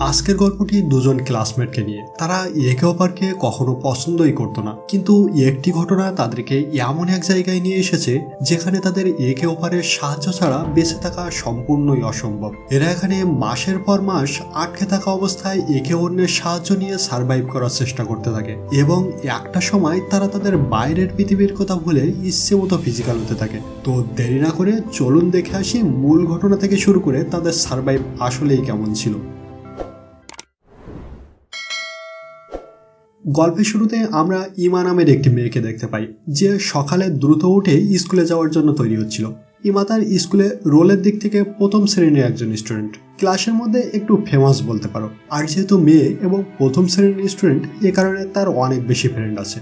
আজকের গল্পটি দুজন ক্লাসমেটকে নিয়ে। তারা একে অপরকে কখনো পছন্দই করতো না। কিন্তু একটি ঘটনা তাদেরকে এমন এক জায়গায় নিয়ে এসেছে, যেখানে তাদের একে অপরের সাহায্য ছাড়া বেঁচে থাকা সম্পূর্ণই অসম্ভব। এরা এখানে মাসের পর মাস আটকে থাকা অবস্থায় একে অন্যের সাহায্য নিয়ে সার্ভাইভ করার চেষ্টা করতে থাকে এবং একটা সময় তারা তাদের বাইরের পৃথিবীর কথা ভুলে ইচ্ছে মতো ফিজিক্যাল হতে থাকে। তো দেরি না করে চলুন দেখে আসি মূল ঘটনা থেকে শুরু করে তাদের সার্ভাইভ আসলেই কেমন ছিল। গল্পের শুরুতে আমরা ইমা নামের একটি মেয়েকে দেখতে পাই, যে সকালে দ্রুত উঠে স্কুলে যাওয়ার জন্য তৈরি হচ্ছিল। ইমা তার স্কুলে রোলের দিক থেকে প্রথম শ্রেণির একজন স্টুডেন্ট। ক্লাসের মধ্যে একটু ফেমাস বলতে পারো। আর যেহেতু মেয়ে এবং প্রথম শ্রেণির স্টুডেন্ট, এ কারণে তার অনেক বেশি ফ্রেন্ড আছে।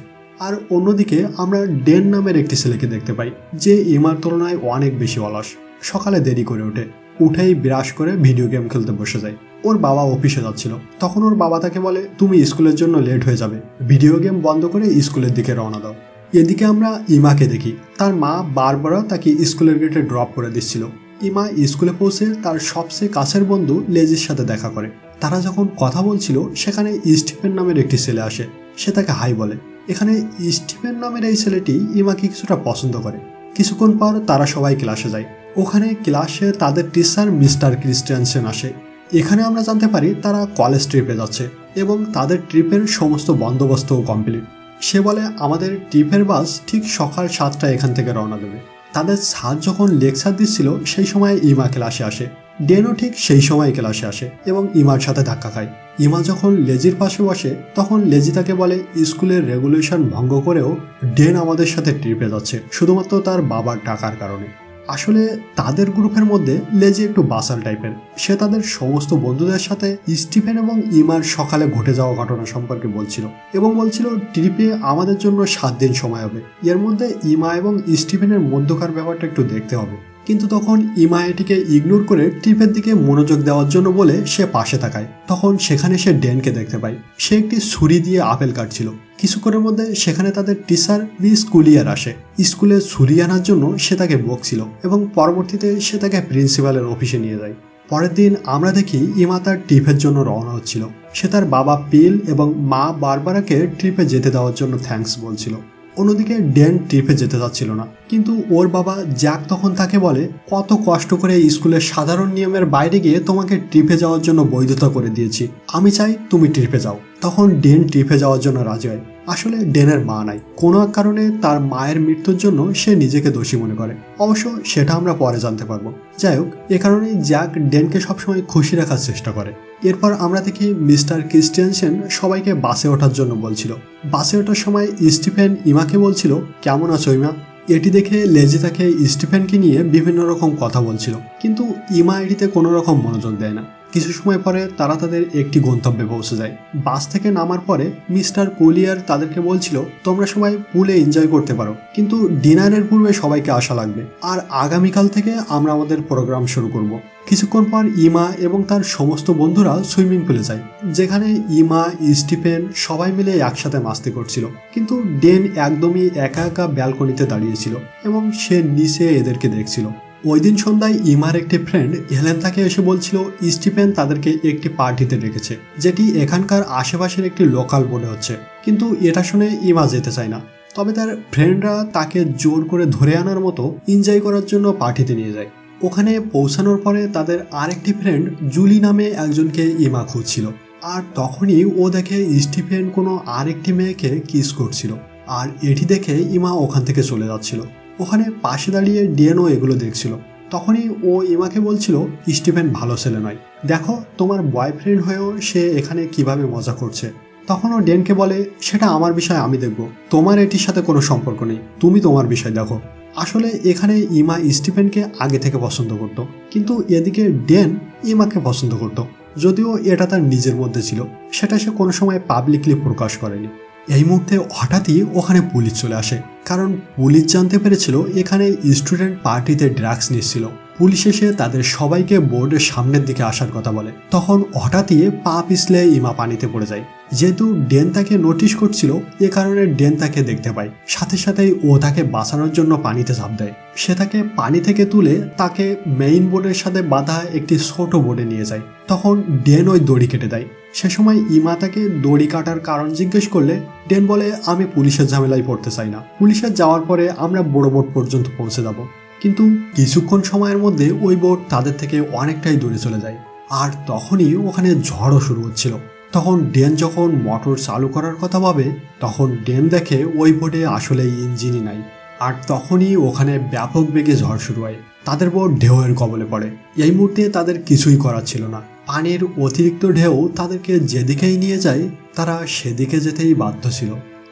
আর অন্যদিকে আমরা ডেন নামের একটি ছেলেকে দেখতে পাই, যে ইমার তুলনায় অনেক বেশি অলস। সকালে দেরি করে ওঠে, উঠেই বিরাস করে ভিডিও গেম খেলতে বসে যায়। ওর বাবা অফিসে যাচ্ছিল। তখন ওর বাবা তাকে বলে, তুমি স্কুলের জন্য লেট হয়ে যাবে। ভিডিও গেম বন্ধ করে স্কুলের দিকে রওনা দাও। এদিকে আমরা ইমাকে দেখি। তার মা বারবার তাকে স্কুলের গেটে ড্রপ করে দিচ্ছিল। ইমা স্কুলে পৌঁছে তার সবচেয়ে কাছের বন্ধু লেজির সাথে দেখা করে। তারা যখন কথা বলছিল, সেখানে স্টিফেন নামের একটি ছেলে আসে। সে তাকে হাই বলে। এখানে স্টিফেন নামের এই ছেলেটি ইমাকে কিছুটা পছন্দ করে। কিছুক্ষণ পর তারা সবাই ক্লাসে যায়। ওখানে ক্লাসে তাদের টিচার মিস্টার ক্রিস্টিয়ানসেন আসে। এখানে আমরা জানতে পারি তারা কলেজ ট্রিপে যাচ্ছে এবং তাদের ট্রিপের সমস্ত বন্দোবস্তও কমপ্লিট সে বলে, আমাদের ট্রিপের বাস ঠিক সকাল সাতটায় এখান থেকে রওনা দেবে। তাদের স্যার যখন লেকচার দিচ্ছিল, সেই সময় ইমা ক্লাসে আসে। ডেনও ঠিক সেই সময় ক্লাসে আসে এবং ইমার সাথে ধাক্কা খায়। ইমা যখন লেজির পাশে বসে, তখন লেজি তাকে বলে, স্কুলের রেগুলেশন ভঙ্গ করেও ডেন আমাদের সাথে ট্রিপে যাচ্ছে, শুধুমাত্র তার বাবার টাকার কারণে। আসলে তাদের গ্রুপের মধ্যে লেজি একটু বাসাল টাইপের। সে তাদের সমস্ত বন্ধুদের সাথে স্টিফেন এবং ইমার সকালে ঘটে যাওয়া ঘটনা সম্পর্কে বলছিল এবং বলছিল, ট্রিপে আমাদের জন্য সাত দিন সময় হবে। এর মধ্যে ইমা এবং স্টিফেনের মধ্যকার ব্যাপারটা একটু দেখতে হবে। কিন্তু তখন ইমা এটিকে ইগনোর করে ট্রিপের দিকে মনোযোগ দেওয়ার জন্য বলে সে পাশে তাকায়। তখন সেখানে সে ডেনকে দেখতে পায়। সে একটি ছুরি দিয়ে আপেল কাটছিল। কিছুক্ষণের মধ্যে সেখানে তাদের টিচার মিস কুলিয়ার আসে। স্কুলে ছুরি আনার জন্য সে তাকে বকছিল এবং পরবর্তীতে সে তাকে প্রিন্সিপালের অফিসে নিয়ে যায়। পরের দিন আমরা দেখি ইমা তার ট্রিপের জন্য রওনা হচ্ছিল। সে তার বাবা পিল এবং মা বারবারাকে ট্রিপে যেতে দেওয়ার জন্য থ্যাঙ্কস বলছিল। অন্যদিকে ড্যান ট্রিপে যেতে চাচ্ছিল না। কিন্তু ওর বাবা জ্যাক তখন তাকে বলে, কত কষ্ট করে স্কুলের সাধারণ নিয়মের বাইরে গিয়ে তোমাকে ট্রিপে যাওয়ার জন্য বৈধতা করে দিয়েছি। আমি চাই তুমি ট্রিপে যাও। তখন ডেন ট্রিপে যাওয়ার জন্য রাজি হয়। আসলে ডেনের মা নাই। কোনো এক কারণে তার মায়ের মৃত্যুর জন্য সে নিজেকে দোষী মনে করে। অবশ্য সেটা আমরা পরে জানতে পারব। যাই হোক, এ কারণেই জ্যাক ডেনকে সবসময় খুশি রাখার চেষ্টা করে। এরপর আমরা দেখি মিস্টার ক্রিস্টিয়ানসেন সবাইকে বাসে ওঠার জন্য বলছিল। বাসে ওঠার সময় স্টিফেন ইমাকে বলছিল, কেমন আছো ইমা? এটি দেখে লেজি তাকে স্টিফেনকে নিয়ে বিভিন্ন রকম কথা বলছিল। কিন্তু ইমা এটিতে কোনো রকম মনোযোগ দেয় না। কিছু সময় পরে তারা তাদের একটি গন্তব্যে পৌঁছে যায়। বাস থেকে নামার পরে মিস্টার কোলিয়ার তাদেরকে বলছিল, তোমরা সবাই পুলে এনজয় করতে পারো, কিন্তু ডিনারের পূর্বে সবাইকে আসা লাগবে। আর আগামীকাল থেকে আমরা আমাদের প্রোগ্রাম শুরু করব। কিছুক্ষণ পর ইমা এবং তার সমস্ত বন্ধুরা সুইমিং পুলে যায়, যেখানে ইমা, স্টিফেন সবাই মিলে একসাথে মাস্তি করছিল। কিন্তু ডেন একদমই একা একা ব্যালকনিতে দাঁড়িয়েছিল এবং সে নিচে এদেরকে দেখছিল। ওই দিন সন্ধ্যায় ইমার একটি ফ্রেন্ড হেলেন তাকে এসে বলছিল, স্টিফেন তাদেরকে একটি পার্টিতে ডেকেছে যেটি এখানকার আশেপাশের একটি লোকাল মনে হচ্ছে। কিন্তু এটা শুনে ইমা যেতে চায় না। তবে তার ফ্রেন্ডরা তাকে জোর করে ধরে আনার মতো এনজয় করার জন্য পার্টিতে নিয়ে যায়। ওখানে পৌঁছানোর পরে তাদের আরেকটি ফ্রেন্ড জুলি নামে একজনকে ইমা খুঁজছিল। আর তখনই ও দেখে স্টিফেন কোনো আরেকটি মেয়েকে কিস করছিল। আর এটি দেখে ইমা ওখান থেকে চলে যাচ্ছিল। ওখানে পাশে দাঁড়িয়ে ডিএনও এগুলো দেখছিল। তখনই ও ইমাকে বলছিল, স্টিফেন ভালো ছেলে নয়। দেখো তোমার বয়ফ্রেন্ড হয়েও সে এখানে কীভাবে মজা করছে। তখন ও ডেনকে বলে, সেটা আমার বিষয় আমি দেখব। তোমার এটির সাথে কোনো সম্পর্ক নেই। তুমি তোমার বিষয় দেখো। আসলে এখানে ইমা স্টিফেনকে আগে থেকে পছন্দ করত, কিন্তু এদিকে ডেন ইমাকে পছন্দ করত। যদিও এটা তার নিজের মধ্যে ছিল, সেটা সে কোনো সময় পাবলিকলি প্রকাশ করেনি। এই মুহূর্তে হঠাৎই ওখানে পুলিশ চলে আসে। কারণ পুলিশ জানতে পেরেছিল এখানে স্টুডেন্ট পার্টিতে ড্রাগস নিচ্ছিল। পুলিশ এসে তাদের সবাইকে বোর্ডের সামনের দিকে আসার কথা বলে। তখন হঠাৎই পা পিছলে ইমা পানিতে পড়ে যায়। যেহেতু ডেন তাকে নোটিশ করছিল, এ কারণে ডেন তাকে দেখতে পায়। সাথে সাথেই ও তাকে বাঁচানোর জন্য পানিতে ঝাঁপ দেয়। সে তাকে পানি থেকে তুলে তাকে মেইন বোর্ডের সাথে বাঁধা একটি ছোট বোর্ডে নিয়ে যায়। তখন ডেন ওই দড়ি কেটে দেয়। সে সময় ইমা তাকে দড়ি কাটার কারণ জিজ্ঞেস করলে, ডেন বলে, আমি পুলিশের ঝামেলায় পড়তে চাই না। পুলিশের যাওয়ার পরে আমরা বড় বোর্ড পর্যন্ত পৌঁছে যাব। কিন্তু কিছুক্ষণ সময়ের মধ্যে ওই বোট তাদের থেকে অনেকটাই দূরে চলে যায়। আর তখনই ওখানে ঝড়ও শুরু হচ্ছিল। তখন ডেন যখন মোটর চালু করার কথা ভাবে, তখন ডেন দেখে ওই বোটে আসলে ইঞ্জিনই নাই। আর তখনই ওখানে ব্যাপক বেগে ঝড় শুরু হয়। তাদের বোট ঢেউয়ের কবলে পড়ে। এই মুহূর্তে তাদের কিছুই করার ছিল না। পানির অতিরিক্ত ঢেউ তাদেরকে যেদিকেই নিয়ে যায়, তারা সেদিকে যেতেই বাধ্য ছিল।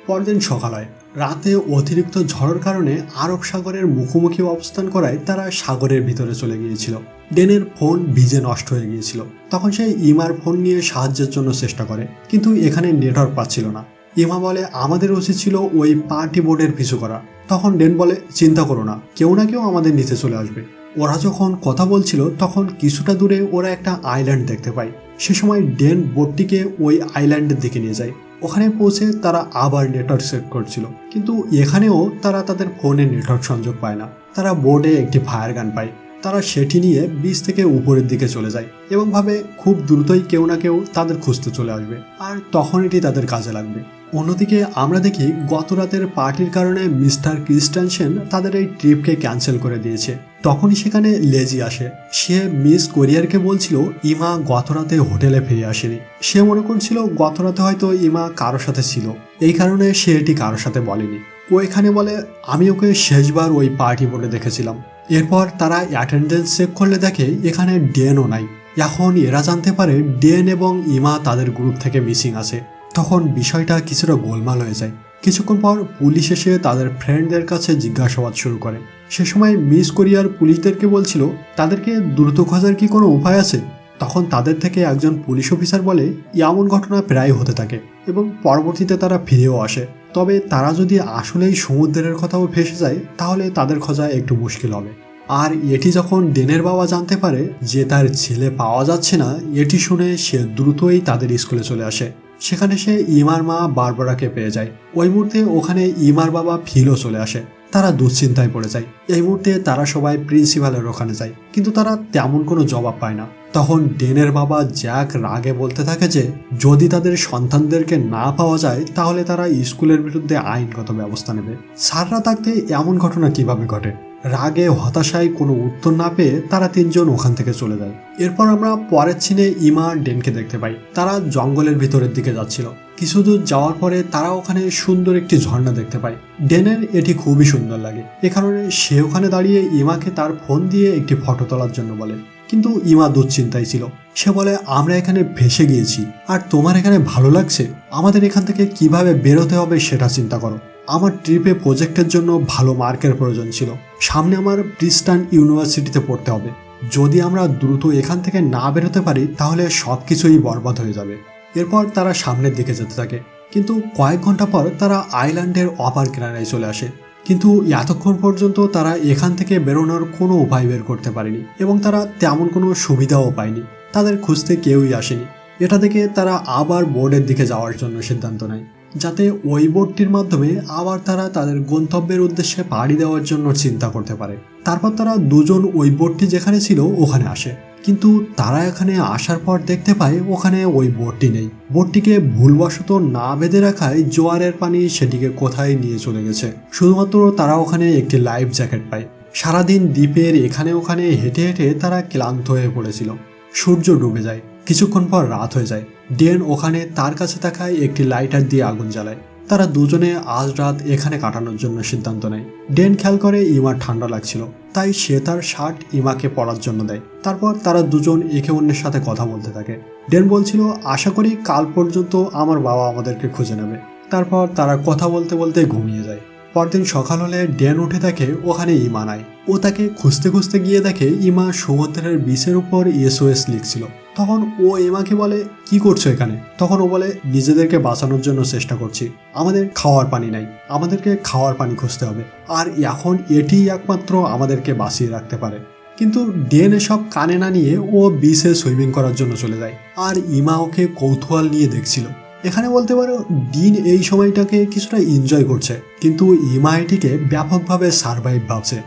পরদিন সকাল হয়। রাতে অতিরিক্ত ঝড়ের কারণে আরব সাগরের মুখোমুখি অবস্থান করায় তারা সাগরের ভিতরে চলে গিয়েছিল। ডেনের ফোন ভিজে নষ্ট হয়ে গিয়েছিল। তখন সে ইমার ফোন নিয়ে সাহায্যের জন্য চেষ্টা করে, কিন্তু এখানে নেটওয়ার্ক পাচ্ছিল না। ইমা বলে, আমাদের উচিত ছিল ওই পার্টি বোর্ডের পিছু করা। তখন ডেন বলে, চিন্তা করো না, কেউ না কেউ আমাদের নিচে চলে আসবে। ওরা যখন কথা বলছিল, তখন কিছুটা দূরে ওরা একটা আইল্যান্ড দেখতে পায়। সে সময় ডেন বোটটিকে ওই আইল্যান্ডের দিকে নিয়ে যায়। ওখানে পৌঁছে তারা আবার নেটওয়ার্ক সেট করছিল। কিন্তু এখানেও তারা তাদের ফোনে নেটওয়ার্ক সংযোগ পায় না। তারা বোর্ডে একটি ফায়ার গান পায়। তারা সেটি নিয়ে বীজ থেকে উপরের দিকে চলে যায় এবং ভাবে খুব দ্রুতই কেউ না কেউ তাদের খুঁজতে চলে আসবে। আর তখন এটি তাদের কাজে লাগবে। অন্যদিকে আমরা দেখি গত রাতের পার্টির কারণে মিস্টার ক্রিস্টানসেন তাদের এই ট্রিপকে ক্যান্সেল করে দিয়েছে। তখনই সেখানে লেজি আসে। সে মিস কোরিয়ারকে বলছিল, ইমা গতরাতে হোটেলে ফিরে আসেনি। সে মনে করছিল গতরাতে হয়তো ইমা কারোর সাথে ছিল। এই কারণে সে এটি কারোর সাথে বলেনি। ও এখানে বলে, আমি ওকে শেষবার ওই পার্টি বোর্ডে দেখেছিলাম। এরপর তারা অ্যাটেন্ডেন্স চেক করলে দেখে, এখানে ডেনও নাই। এখন এরা জানতে পারে, ডেন এবং ইমা তাদের গ্রুপ থেকে মিসিং আছে। তখন বিষয়টা কিছুটা গোলমাল হয়ে যায়। কিছুক্ষণ পর পুলিশ এসে তাদের ফ্রেন্ডদের কাছে জিজ্ঞাসাবাদ শুরু করে। সে সময় মিস কোরিয়ার পুলিশদেরকে বলছিল, তাদেরকে দ্রুত খোঁজার কি কোনো উপায় আছে? তখন তাদের থেকে একজন পুলিশ অফিসার বলে এমন ঘটনা প্রায় হতে থাকে এবং পরবর্তীতে তারা ফিরেও আসে। তবে তারা যদি আসলেই সমুদ্রের কথাও ভেসে যায়, তাহলে তাদের খোঁজা একটু মুশকিল হবে। আর এটি যখন ডেনের বাবা জানতে পারে যে তার ছেলে পাওয়া যাচ্ছে না, এটি শুনে সে দ্রুতই তাদের স্কুলে চলে আসে। সেখানে সে ইমার মা বারবারাকে পেয়ে যায়। ওই মুহূর্তে ওখানে ইমার বাবা ফিলও চলে আসে। তারা দুশ্চিন্তায় পড়ে যায়। এই মুহূর্তে তারা সবাই প্রিন্সিপালের ওখানে যায়। কিন্তু তারা তেমন কোনো জবাব পায় না। তখন ডেনের বাবা জ্যাক রাগে বলতে থাকে যে, যদি তাদের সন্তানদেরকে না পাওয়া যায়, তাহলে তারা স্কুলের বিরুদ্ধে আইনগত ব্যবস্থা নেবে। সাররা থাকতে এমন ঘটনা কীভাবে ঘটে? রাগে হতাশায় কোনো উত্তর না পেয়ে তারা তিনজন ওখান থেকে চলে যায়। এরপর আমরা পরের ছিনে ইমা, ডেনকে দেখতে পাই। তারা জঙ্গলের ভিতরের দিকে যাচ্ছিল। কিছু দূর যাওয়ার পরে তারা ওখানে সুন্দর একটি ঝর্ণা দেখতে পায়। ডেনের এটি খুবই সুন্দর লাগে। এ কারণে সে ওখানে দাঁড়িয়ে ইমাকে তার ফোন দিয়ে একটি ফটো তোলার জন্য বলে। কিন্তু ইমা দুশ্চিন্তায় ছিল। সে বলে, আমরা এখানে ভেসে গিয়েছি। আর তোমার এখানে ভালো লাগছে? আমাদের এখান থেকে কীভাবে বেরোতে হবে সেটা চিন্তা করো। আমার ট্রিপে প্রজেক্টের জন্য ভালো মার্কের প্রয়োজন ছিল। সামনে আমার প্রিস্টান ইউনিভার্সিটিতে পড়তে হবে। যদি আমরা দ্রুত এখান থেকে না বেরোতে পারি, তাহলে সব কিছুই বরবাদ হয়ে যাবে। এরপর তারা সামনের দিকে যেতে থাকে। কিন্তু কয়েক ঘণ্টা পর তারা আইল্যান্ডের অপার কিনারায় চলে আসে। কিন্তু এতক্ষণ পর্যন্ত তারা এখান থেকে বেরোনোর কোনো উপায় বের করতে পারেনি এবং তারা তেমন কোনো সুবিধাও পায়নি। তাদের খুঁজতে কেউই আসেনি। এটা দেখে তারা আবার বোর্ডের দিকে যাওয়ার জন্য সিদ্ধান্ত নেয়। যাতে ওই বোর্ডটির মাধ্যমে আবার তারা তাদের গন্তব্যের উদ্দেশ্যে পাড়ি দেওয়ার জন্য চিন্তা করতে পারে। তারপর তারা দুজন ওই বোর্ডটি যেখানে ছিল ওখানে আসে। কিন্তু তারা এখানে আসার পর দেখতে পায় ওখানে ওই বোটটি নেই। বোটটিকে ভুলবশত না বেঁধে রাখায় জোয়ারের পানি সেটিকে কোথায় নিয়ে চলে গেছে। শুধুমাত্র তারা ওখানে একটি লাইফ জ্যাকেট পায়। সারাদিন দ্বীপের এখানে ওখানে হেঁটে হেঁটে তারা ক্লান্ত হয়ে পড়েছিল। সূর্য ডুবে যায়। কিছুক্ষণ পর রাত হয়ে যায়। ডেন ওখানে তার কাছে থাকায় একটি লাইটার দিয়ে আগুন জ্বালায়। তারা দুজনে আজ রাত এখানে কাটানোর জন্য সিদ্ধান্ত নেয়। ডেন খেয়াল করে ইমার ঠান্ডা লাগছিল, তাই সে তার শার্ট ইমাকে পরার জন্য দেয়। তারপর তারা দুজন একে অন্যের সাথে কথা বলতে থাকে। ডেন বলছিল, আশা করি কাল পর্যন্ত আমার বাবা আমাদেরকে খুঁজে নেবে। তারপর তারা কথা বলতে বলতে ঘুমিয়ে যায়। পরদিন সকাল হলে ড্যান উঠে দেখে ওখানে ইমা নাই। ও তাকে খুঁজতে খুঁজতে গিয়ে দেখে ইমা সমুদ্রের বিচের উপর এসওএস লিখছিল। তখন ও ইমাকে বলে, কি করছ এখানে? তখন ও বলে, নিজেদেরকে বাঁচানোর জন্য চেষ্টা করছি। আমাদের খাওয়ার পানি নাই। আমাদেরকে খাওয়ার পানি খুঁজতে হবে। আর এখন এটি একমাত্র আমাদেরকে বাঁচিয়ে রাখতে পারে। কিন্তু ডেন এসব কানে না নিয়ে ও বিচে সুইমিং করার জন্য চলে যায়। আর ইমা ওকে কৌতূহল নিয়ে দেখছিল। এখানে বলতে পারো ডিন এই সময়টাকে কিছুটা এনজয় করছে, কিন্তু ইমা এটিকে ব্যাপকভাবে সারভাইভ ভাবছে।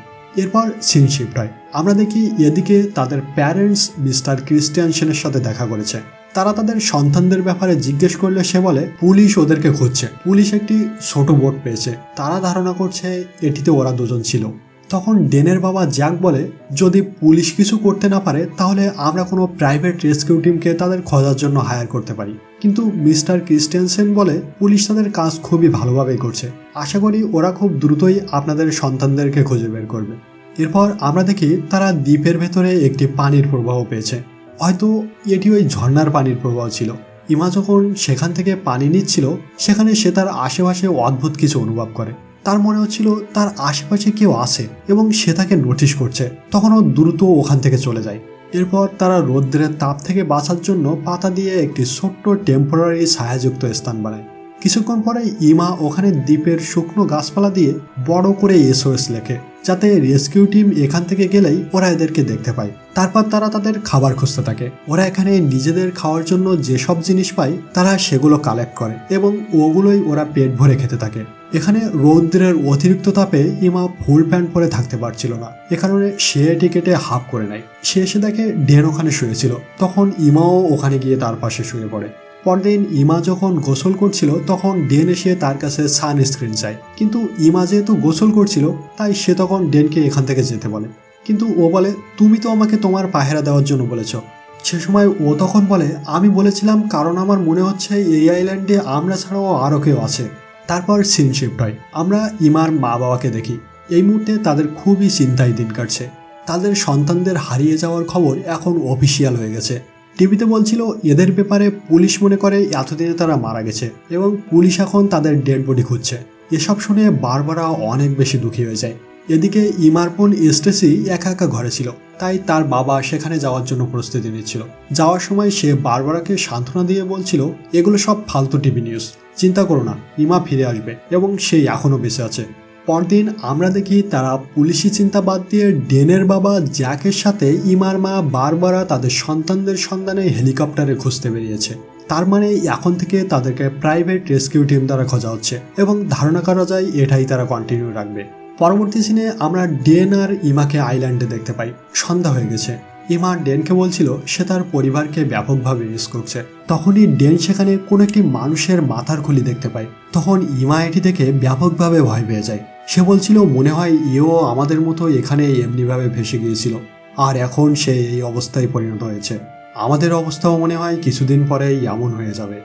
এরপর সিন শিফট হয়। আমরা দেখি এদিকে তাদের প্যারেন্টস মিস্টার ক্রিস্টিয়ানসেনের সাথে দেখা করেছে। তারা তাদের সন্তানদের ব্যাপারে জিজ্ঞেস করলে সে বলে, পুলিশ ওদেরকে খুঁজছে। পুলিশ একটি ছোট বোট পেয়েছে। তারা ধারণা করছে, এটিতে ওরা দুজন ছিল। তখন ডেনের বাবা জ্যাক বলে, যদি পুলিশ কিছু করতে না পারে, তাহলে আমরা কোনো প্রাইভেট রেস্কিউ টিমকে তাদের খোঁজার জন্য হায়ার করতে পারি। কিন্তু মিস্টার ক্রিস্টেনসেন বলে, পুলিশ তাদের কাজ খুবই ভালোভাবে করছে। আশা করি ওরা খুব দ্রুতই আপনাদের সন্তানদেরকে খুঁজে বের করবে। এরপর আমরা দেখি তারা দ্বীপের ভেতরে একটি পানির প্রবাহ পেয়েছে। হয়তো এটি ওই ঝর্ণার পানির প্রবাহ ছিল। ইমা যখন সেখান থেকে পানি নিচ্ছিল, সেখানে সে তার আশেপাশে অদ্ভুত কিছু অনুভব করে। তার মনে হচ্ছিল তার আশেপাশে কেউ আছে এবং সে তাকে নোটিশ করছে। তখন ও দ্রুত ওখান থেকে চলে যায়। এরপর তারা রৌদ্রের তাপ থেকে বাঁচার জন্য পাতা দিয়ে একটি ছোট্ট টেম্পোরারি ছায়াযুক্ত স্থান বানায়। কিছুক্ষণ পরে ইমা ওখানে দ্বীপের শুকনো গাছপালা দিয়ে বড় করে এসওএস লেখে, যাতে রেস্কিউ টিম এখান থেকে গেলেই ওরা এদেরকে দেখতে পায়। তারপর তারা তাদের খাবার খুঁজতে থাকে। ওরা এখানে নিজেদের খাওয়ার জন্য যেসব জিনিস পায়, তারা সেগুলো কালেক্ট করে এবং ওগুলোই ওরা পেট ভরে খেতে থাকে। এখানে রৌদ্রের অতিরিক্ত তাপে ইমা ফুল প্যান্ট পরে থাকতে পারছিল না। এ কারণে সে টিকেটে হাফ করে নেয়। সে এসে দেখে ডেন ওখানে শুয়েছিল। তখন ইমাও ওখানে গিয়ে তার পাশে শুয়ে পড়ে। পরদিন ইমা যখন গোসল করছিল, তখন ডেন এসে তার কাছে সানস্ক্রিন চায়। কিন্তু ইমা যেহেতু গোসল করছিল, তাই সে তখন ডেনকে এখান থেকে যেতে বলে। কিন্তু ও বলে, তুমি তো আমাকে তোমার পাহেরা দেওয়ার জন্য বলেছ। সে সময় ও তখন বলে, আমি বলেছিলাম, কারণ আমার মনে হচ্ছে এই আইল্যান্ডে আমরা ছাড়াও আরও কেউ আছে। তারপর সিন শিফট হয়। আমরা ইমার মা বাবাকে দেখি। এই মুহূর্তে তাদের খুবই চিন্তায় দিন কাটছে। তাদের সন্তানদের হারিয়ে যাওয়ার খবর এখন অফিসিয়াল হয়ে গেছে। টিভিতে বলছিল, এদের ব্যাপারে পুলিশ মনে করে এতদিনে তারা মারা গেছে এবং পুলিশ এখন তাদের ডেড বডি খুঁজছে। এসব শুনে বারবারা অনেক বেশি দুঃখী হয়ে যায়। এদিকে ইমারপন স্টেসি একা একা ঘরে ছিল, তাই তার বাবা সেখানে যাওয়ার জন্য প্রস্তুতি নিচ্ছিল। যাওয়ার সময় সে বারবারাকে সান্ত্বনা দিয়ে বলছিল, এগুলো সব ফালতু টিভি নিউজ। চিন্তা করো না, ইমা ফিরে আসবে এবং সে এখনও বেঁচে আছে। পরদিন আমরা দেখি তারা পুলিশি চিন্তা বাদ দিয়ে ডেনের বাবা জ্যাকের সাথে ইমার মা বারবারা তাদের সন্তানদের সন্ধানে হেলিকপ্টারে খুঁজতে বেরিয়েছে। তার মানে এখন থেকে তাদেরকে প্রাইভেট রেস্কিউ টিম দ্বারা খোঁজা হচ্ছে এবং ধারণা করা যায় এটাই তারা কন্টিনিউ রাখবে। পরবর্তী সিনে আমরা ডেন আর ইমাকে আইল্যান্ডে দেখতে পাই। সন্ধ্যা হয়ে গেছে। ইমা ডেনকে বলছিল, সে তার পরিবারকে ব্যাপকভাবে মিস করছে। তখনই ডেন সেখানে কোনো একটি মানুষের মাথার খুলি দেখতে পায়। তখন ইমা এটি দেখে ব্যাপকভাবে ভয় পেয়ে যায়। সে বলছিল, মনে হয় ইও আমাদের মতো এখানে এমনিভাবে ভেসে গিয়েছিল, আর এখন সে এই অবস্থায় পরিণত হয়েছে। আমাদের অবস্থাও মনে হয় কিছুদিন পরেই এমন হয়ে যাবে।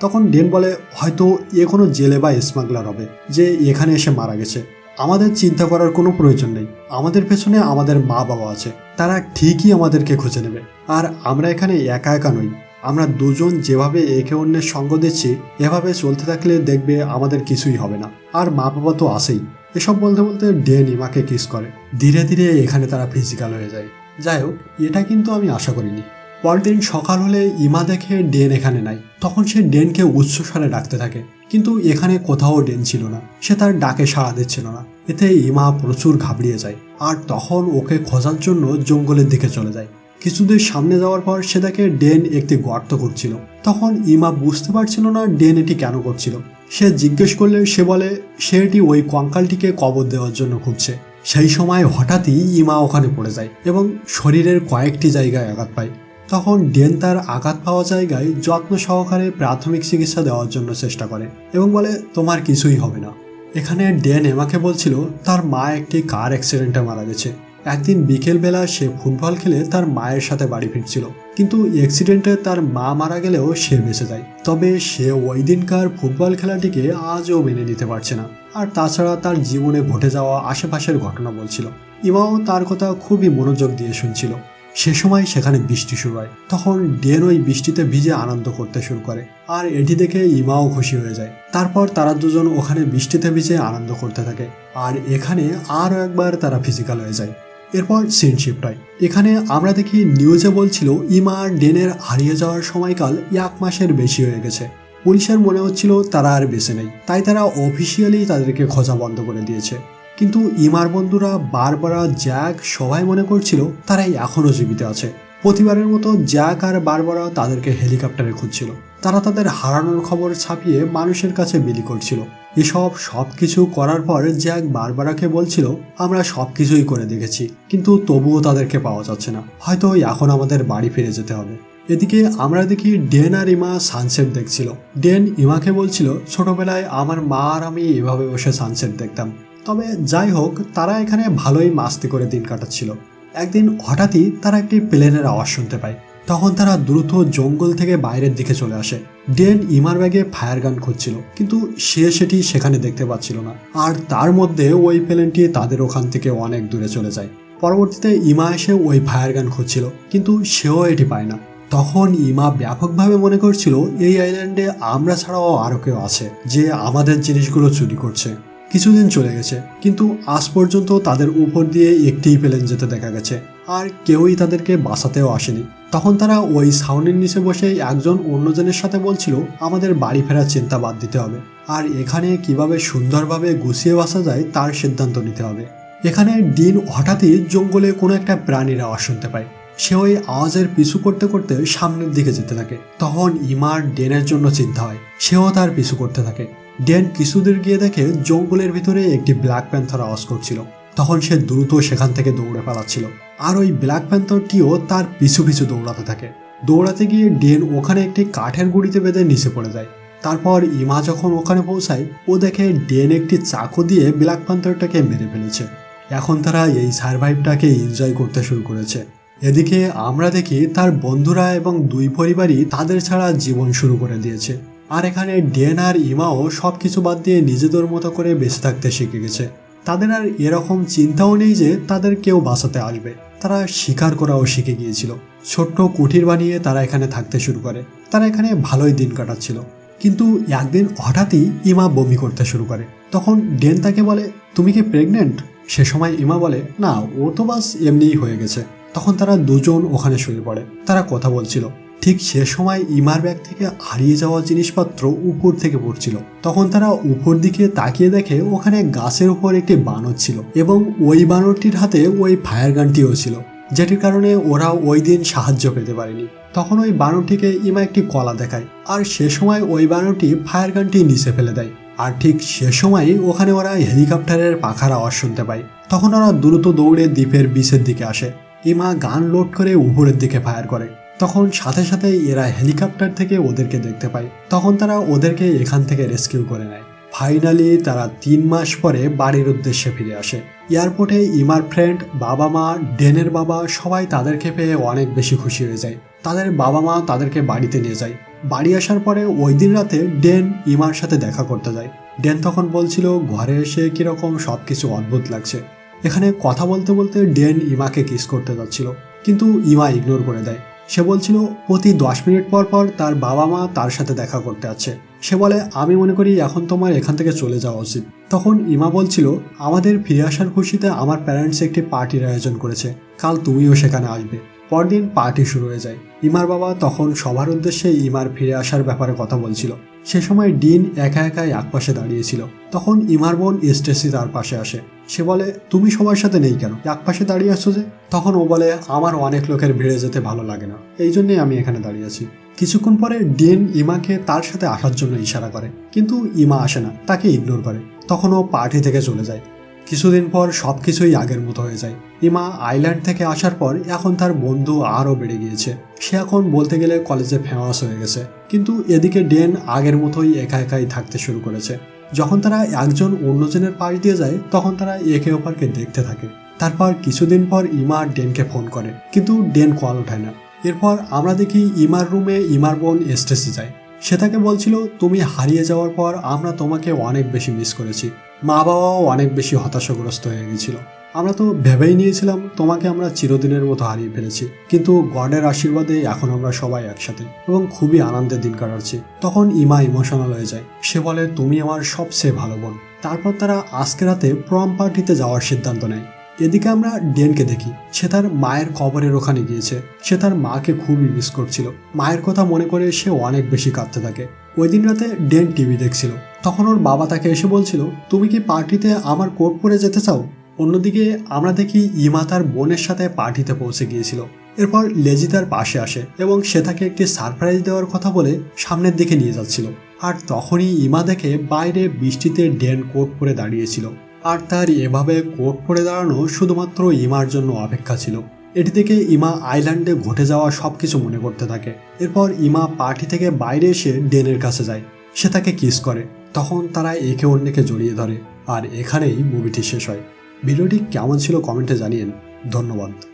তখন ডেন বলে, হয়তো এ কোনো জেলে বা স্মাগলার হবে, যে এখানে এসে মারা গেছে। আমাদের চিন্তা করার কোনো প্রয়োজন নেই। আমাদের পেছনে আমাদের মা বাবা আছে। তারা ঠিকই আমাদেরকে খুঁজে নেবে। আর আমরা এখানে একা একা নই। আমরা দুজন যেভাবে একে অন্যের সঙ্গ দিচ্ছি, এভাবে চলতে থাকলে দেখবে আমাদের কিছুই হবে না। আর মা বাবা তো আসেই এসব বলতে বলতে ডেন ইমাকে কিস করে। ধীরে ধীরে এখানে তারা ফিজিক্যাল হয়ে যায়। যাই হোক, এটা কিন্তু আমি আশা করিনি। পরদিন সকাল হলে ইমা দেখে ডেন এখানে নাই। তখন সে ডেনকে উচ্চস্বরে ডাকতে থাকে। কিন্তু এখানে কোথাও ডেন ছিল না। সে তার ডাকে সাড়া দিচ্ছিল না। এতে ইমা প্রচুর ঘাবড়িয়ে যায়। আর তখন ওকে খোঁজার জন্য জঙ্গলের দিকে চলে যায়। কিছুদূর সামনে যাওয়ার পর সে দেখে ডেন একটি গর্ত করছিল। তখন ইমা বুঝতে পারছিল না ডেন এটি কেন করছিল। সে জিজ্ঞেস করলে সে বলে, সে এটি ওই কঙ্কালটিকে কবর দেওয়ার জন্য খুঁজছে। সেই সময় হঠাৎই ইমা ওখানে পড়ে যায় এবং শরীরের কয়েকটি জায়গায় আঘাত পায়। তখন ডেন তার আঘাত পাওয়া জায়গায় যত্ন সহকারে প্রাথমিক চিকিৎসা দেওয়ার জন্য চেষ্টা করে এবং বলে, তোমার কিছুই হবে না। এখানে ডেন এমাকে বলছিল, তার মা একটি কার অ্যাক্সিডেন্টে মারা গেছে। একদিন বিকেলবেলা সে ফুটবল খেলে তার মায়ের সাথে বাড়ি ফিরছিল। কিন্তু অ্যাক্সিডেন্টে তার মা মারা গেলেও সে বেঁচে যায়। তবে সে ওই দিনকার ফুটবল খেলাটিকে আজও মেনে নিতে পারছে না। আর তাছাড়া তার জীবনে ঘটে যাওয়া আশেপাশের ঘটনা বলছিল। ইমাও তার কথা খুবই মনোযোগ দিয়ে শুনছিল। সে সময় সেখানে বৃষ্টি শুরু হয়। তখন ডেন ওই বৃষ্টিতে ভিজে আনন্দ করতে শুরু করে। আর এটি দেখে ইমাও খুশি হয়ে যায়। তারপর তারা দুজন ওখানে বৃষ্টিতে ভিজে আনন্দ করতে থাকে। আর এখানে আরও একবার তারা ফিজিক্যাল হয়ে যায়। এরপর সিন শিফট হয়। এখানে আমরা দেখি নিউজে বলছিল, ইমা আর ডেনের হারিয়ে যাওয়ার সময়কাল এক মাসের বেশি হয়ে গেছে। পুলিশের মনে হচ্ছিল তারা আর বেঁচে নেই। তাই তারা অফিসিয়ালি তাদেরকে খোঁজা বন্ধ করে দিয়েছে। কিন্তু ইমার বন্ধুরা বারবারা জ্যাক সবাই মনে করছিল তারাই এখনও জীবিত আছে। প্রতিবারের মতো জ্যাক আর বারবারা তাদেরকে হেলিকপ্টারে খুঁজছিল। তারা তাদের হারানোর খবর ছাপিয়ে মানুষের কাছে বিলি করছিল। এসব সব কিছু করার পর জ্যাক বারবারাকে বলছিল, আমরা সব কিছুই করে দেখেছি, কিন্তু তবুও তাদেরকে পাওয়া যাচ্ছে না। হয়তো এখন আমাদের বাড়ি ফিরে যেতে হবে। এদিকে আমরা দেখি ডেন আর ইমা সানসেট দেখছিল। ডেন ইমাকে বলছিল, ছোটবেলায় আমার মা আর আমি এভাবে বসে সানসেট দেখতাম। তবে যাই হোক, তারা এখানে ভালোই মাস্তি করে দিন কাটাচ্ছিল। একদিন হঠাৎই তারা একটি প্লেনের আওয়াজ শুনতে পায়। তখন তারা দ্রুত জঙ্গল থেকে বাইরের দিকে চলে আসে। ডেন ইমার ব্যাগে ফায়ার গান খুঁজছিল, কিন্তু সে সেটি সেখানে দেখতে পাচ্ছিল না। আর তার মধ্যে ওই প্লেনটি তাদের ওখান থেকে অনেক দূরে চলে যায়। পরবর্তীতে ইমা এসে ওই ফায়ার গান খুঁজছিল, কিন্তু সেও এটি পায় না। তখন ইমা ব্যাপকভাবে মনে করছিল, এই আইল্যান্ডে আমরা ছাড়াও আরও কেউ আছে, যে আমাদের জিনিসগুলো চুরি করছে। কিছুদিন চলে গেছে, কিন্তু আজ পর্যন্ত তাদের উপর দিয়ে একটিই প্লেন যেতে দেখা গেছে। আর কেউই তাদেরকে বাঁচাতেও আসেনি। তখন তারা ওই ছাউনির নিচে বসে একজন অন্যজনের সাথে বলছিল, আমাদের বাড়ি ফেরার চিন্তা বাদ দিতে হবে। আর এখানে কীভাবে সুন্দরভাবে গুছিয়ে বাসা যায় তার সিদ্ধান্ত নিতে হবে। এখানে দিন হঠাৎই জঙ্গলে কোনো একটা প্রাণীর আওয়াজ শুনতে পায়। সে ওই আওয়াজের পিছু করতে করতে সামনের দিকে যেতে থাকে। তখন ইমার ডেনের জন্য চিন্তা হয়। সেও তার পিছু করতে থাকে। ডেন কিছুদূর গিয়ে দেখে জঙ্গলের ভিতরে একটি ব্ল্যাক প্যান্থার আওয়াজ করছিল। তখন সে দ্রুত সেখান থেকে দৌড়ে পালাচ্ছিল। আর ওই ব্ল্যাক প্যান্থারটিও তার পিছু পিছু দৌড়াতে থাকে। দৌড়াতে গিয়ে ডেন ওখানে একটি কাঠের গুড়িতে বেঁধে নিচে পড়ে যায়। তারপর ইমা যখন ওখানে পৌঁছায়, ও দেখে ডেন একটি চাকু দিয়ে ব্ল্যাক প্যান্থারটাকে মেরে ফেলেছে। এখন তারা এই সার্ভাইভটাকে এনজয় করতে শুরু করেছে। এদিকে আমরা দেখি তার বন্ধুরা এবং দুই পরিবারই তাদের ছাড়া জীবন শুরু করে দিয়েছে। আর এখানে ডেন আর ইমাও সব কিছু বাদ দিয়ে নিজেদের মতো করে বেঁচে থাকতে শিখে গেছে। তাদের আর এরকম চিন্তাও নেই যে তাদের কেউ বাঁচাতে আসবে। তারা শিকার করাও শিখে গিয়েছিল। ছোট্ট কুঠির বানিয়ে তারা এখানে থাকতে শুরু করে। তারা এখানে ভালোই দিন কাটাচ্ছিল। কিন্তু একদিন হঠাৎই ইমা বমি করতে শুরু করে। তখন ডেন তাকে বলে, তুমি কি প্রেগনেন্ট সে সময় ইমা বলে, না, ও তো বাস এমনিই হয়ে গেছে। তখন তারা দুজন ওখানে শুয়ে পড়ে। তারা কথা বলছিল। ঠিক সে সময় ইমার ব্যাগ থেকে হারিয়ে যাওয়া জিনিসপত্র উপর থেকে পড়ছিল। তখন তারা উপর দিকে তাকিয়ে দেখে ওখানে গাছের উপর একটি বানর ছিল এবং ওই বানরটির হাতে ওই ফায়ার গানটিও ছিল, যেটির কারণে ওরা ওই দিন সাহায্য পেতে পারেনি। তখন ওই বানরটিকে ইমা একটি কলা দেখায়, আর সে সময় ওই বানরটি ফায়ার গানটি নিচে ফেলে দেয়। আর ঠিক সে সময় ওখানে ওরা হেলিকপ্টারের পাখার আওয়াজ শুনতে পায়। তখন ওরা দ্রুত দৌড়ে দ্বীপের বিচের দিকে আসে। ইমা গান লোড করে উপরের দিকে ফায়ার করে। তখন সাথে সাথে এরা হেলিকপ্টার থেকে ওদেরকে দেখতে পায়। তখন তারা ওদেরকে এখান থেকে রেস্কিউ করে নেয়। ফাইনালি তারা তিন মাস পরে বাড়ির উদ্দেশ্যে ফিরে আসে। এয়ারপোর্টে ইমার ফ্রেন্ড, বাবা মা, ডেনের বাবা সবাই তাদেরকে পেয়ে অনেক বেশি খুশি হয়ে যায়। তাদের বাবা মা তাদেরকে বাড়িতে নিয়ে যায়। বাড়ি আসার পরে ওই দিন রাতে ডেন ইমার সাথে দেখা করতে যায়। ডেন তখন বলছিল, ঘরে এসে কীরকম সব কিছু অদ্ভুত লাগছে। এখানে কথা বলতে বলতে ডেন ইমাকে কিস করতে যাচ্ছিল, কিন্তু ইমা ইগনোর করে দেয়। সে বলছিল, প্রতি দশ মিনিট পর পর তার বাবা মা তার সাথে দেখা করতে আছে। সে বলে, আমি মনে করি এখন তোমার এখান থেকে চলে যাওয়া উচিত। তখন ইমা বলছিল, আমাদের ফিরে আসার খুশিতে আমার প্যারেন্টস একটি পার্টির আয়োজন করেছে। কাল তুমিও সেখানে আসবে। পরদিন পার্টি শুরু হয়ে যায়। ইমার বাবা তখন সবার উদ্দেশ্যে ইমার ফিরে আসার ব্যাপারে কথা বলছিল। সে সময় ডিন একা একাই একপাশে দাঁড়িয়েছিল। তখন ইমার বোন স্টেসি তার পাশে আসে। সে বলে, তুমি সবার সাথে নেই কেন? একপাশে দাঁড়িয়ে আসছো যে? তখন ও বলে, আমার অনেক লোকের ভিড়ে যেতে ভালো লাগে না। এই জন্যই আমি এখানে দাঁড়িয়ে আছি। কিছুক্ষণ পরে ডিন ইমাকে তার সাথে আসার জন্য ইশারা করে। কিন্তু ইমা আসে না, তাকে ইগনোর করে। তখন ও পার্টি থেকে চলে যায়। কিছুদিন পর সব কিছুই আগের মতো হয়ে যায়। ইমা আইল্যান্ড থেকে আসার পর এখন তার বন্ধু আরও বেড়ে গিয়েছে। সে এখন বলতে গেলে কলেজে ফেমাস হয়ে গেছে। কিন্তু এদিকে ডেন আগের মতোই একা একাই থাকতে শুরু করেছে। যখন তারা একজন অন্যজনের পাশ দিয়ে যায়, তখন তারা একে অপরকে দেখতে থাকে। তারপর কিছুদিন পর ইমা ডেনকে ফোন করে। কিন্তু ডেন কল ওঠায় না। এরপর আমরা দেখি ইমার রুমে ইমার বোন স্টেসে যায়। সে তাকে বলছিল, তুমি হারিয়ে যাওয়ার পর আমরা তোমাকে অনেক বেশি মিস করেছি। মা বাবাও অনেক বেশি হতাশাগ্রস্ত হয়ে গেছিল। আমরা তো ভেবেই নিয়েছিলাম, তোমাকে আমরা চিরদিনের মতো হারিয়ে ফেলেছি। কিন্তু গডের আশীর্বাদে এখন আমরা সবাই একসাথে এবং খুবই আনন্দের দিন কাটাচ্ছি। তখন ইমা ইমোশনাল হয়ে যায়। সে বলে, তুমি আমার সবচেয়ে ভালো বোন। তারপর তারা আজকে রাতে প্রম পার্টিতে যাওয়ার সিদ্ধান্ত নেয়। এদিকে আমরা ডেনকে দেখি। সে তার মায়ের কবরের ওখানে গিয়েছে। সে তার মাকে খুবই মিস করছিল। মায়ের কথা মনে করে সে অনেক বেশি কাঁদতে থাকে। ওই দিন রাতে ডেন টিভি দেখছিল। তখন ওর বাবা তাকে এসে বলছিল, তুমি কি পার্টিতে আমার কোট পরে যেতে চাও? অন্যদিকে আমরা দেখি ইমা তার বোনের সাথে পার্টিতে পৌঁছে গিয়েছিল। এরপর লেজি তার পাশে আসে এবং সে তাকে একটি সারপ্রাইজ দেওয়ার কথা বলে সামনের দিকে নিয়ে যাচ্ছিল। আর তখনই ইমা দেখে বাইরে বৃষ্টিতে ডেন কোট পরে দাঁড়িয়েছিল। আর তার এভাবে কোট পরে দাঁড়ানো শুধুমাত্র ইমার জন্য অপেক্ষা ছিল। এটি থেকে ইমা আইল্যান্ডে ঘটে যাওয়া সব কিছু মনে করতে থাকে। এরপর ইমা পার্টি থেকে বাইরে এসে ডেনের কাছে যায়। সে তাকে কিস করে। তখন তারা একে অন্যকে জড়িয়ে ধরে। আর এখানেই মুভিটি শেষ হয়। ভিডিওটি কেমন ছিল কমেন্টে জানিয়েন ধন্যবাদ।